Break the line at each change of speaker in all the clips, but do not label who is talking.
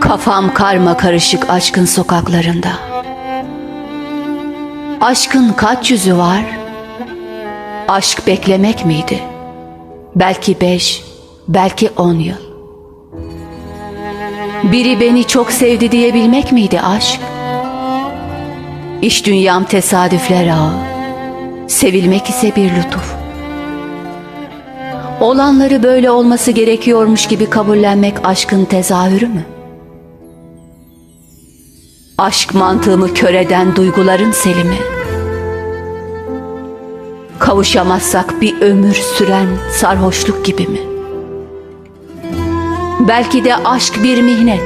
Kafam karma karışık aşkın sokaklarında. Aşkın kaç yüzü var? Aşk beklemek miydi? Belki beş, belki on yıl. Biri beni çok sevdi diyebilmek miydi aşk? İş dünyam tesadüfler ağı. Sevilmek ise bir lütuf. Olanları böyle olması gerekiyormuş gibi kabullenmek aşkın tezahürü mü? Aşk mantığımı kör eden duyguların selimi. Kavuşamazsak bir ömür süren sarhoşluk gibi mi? Belki de aşk bir mihnet.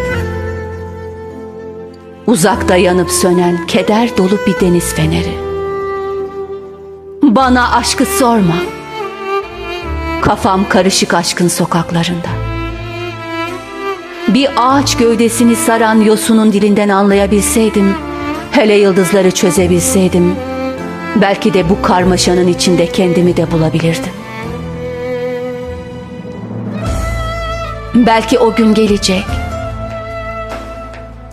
Uzakta yanıp sönen keder dolu bir deniz feneri. Bana aşkı sorma. Kafam karışık aşkın sokaklarında. Bir ağaç gövdesini saran yosunun dilinden anlayabilseydim, hele yıldızları çözebilseydim, belki de bu karmaşanın içinde kendimi de bulabilirdim. Belki o gün gelecek.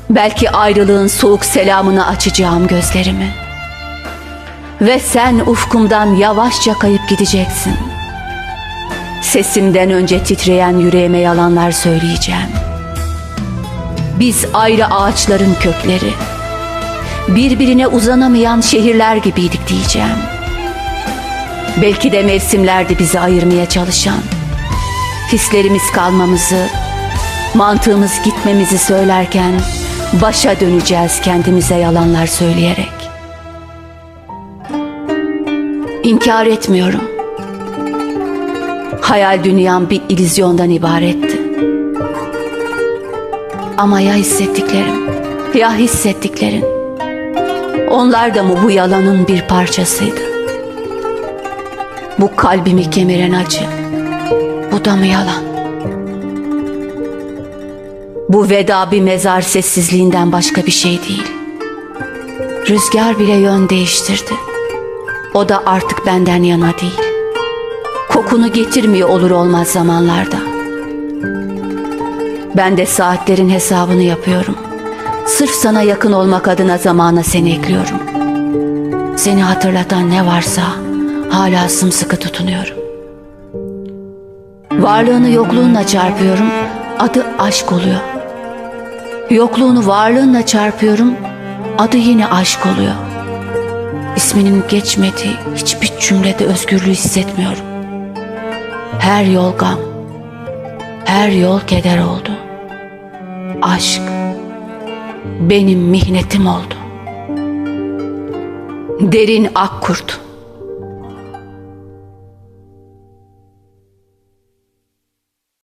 Belki ayrılığın soğuk selamını açacağım gözlerimi. Ve sen ufkumdan yavaşça kayıp gideceksin. Sesimden önce titreyen yüreğime yalanlar söyleyeceğim. Biz ayrı ağaçların kökleri, birbirine uzanamayan şehirler gibiydik diyeceğim. Belki de mevsimlerdi bizi ayırmaya çalışan. Hislerimiz kalmamızı, mantığımız gitmemizi söylerken başa döneceğiz kendimize yalanlar söyleyerek. İnkar etmiyorum. Hayal dünyam bir illüzyondan ibaretti. Ama ya hissettiklerim, ya hissettiklerin. Onlar da mı bu yalanın bir parçasıydı? Bu kalbimi kemiren acı, bu da mı yalan? Bu veda bir mezar sessizliğinden başka bir şey değil. Rüzgar bile yön değiştirdi. O da artık benden yana değil. Kokunu getirmiyor olur olmaz zamanlarda. Ben de saatlerin hesabını yapıyorum. Sırf sana yakın olmak adına zamana seni ekliyorum. Seni hatırlatan ne varsa hala sımsıkı tutunuyorum. Varlığını yokluğunla çarpıyorum, adı aşk oluyor. Yokluğunu varlığınla çarpıyorum, adı yine aşk oluyor. İsminin geçmediği hiçbir cümlede özgürlüğü hissetmiyorum. Her yol gam, her yol keder oldu. Aşk benim mihnetim oldu. Derin ak kurt,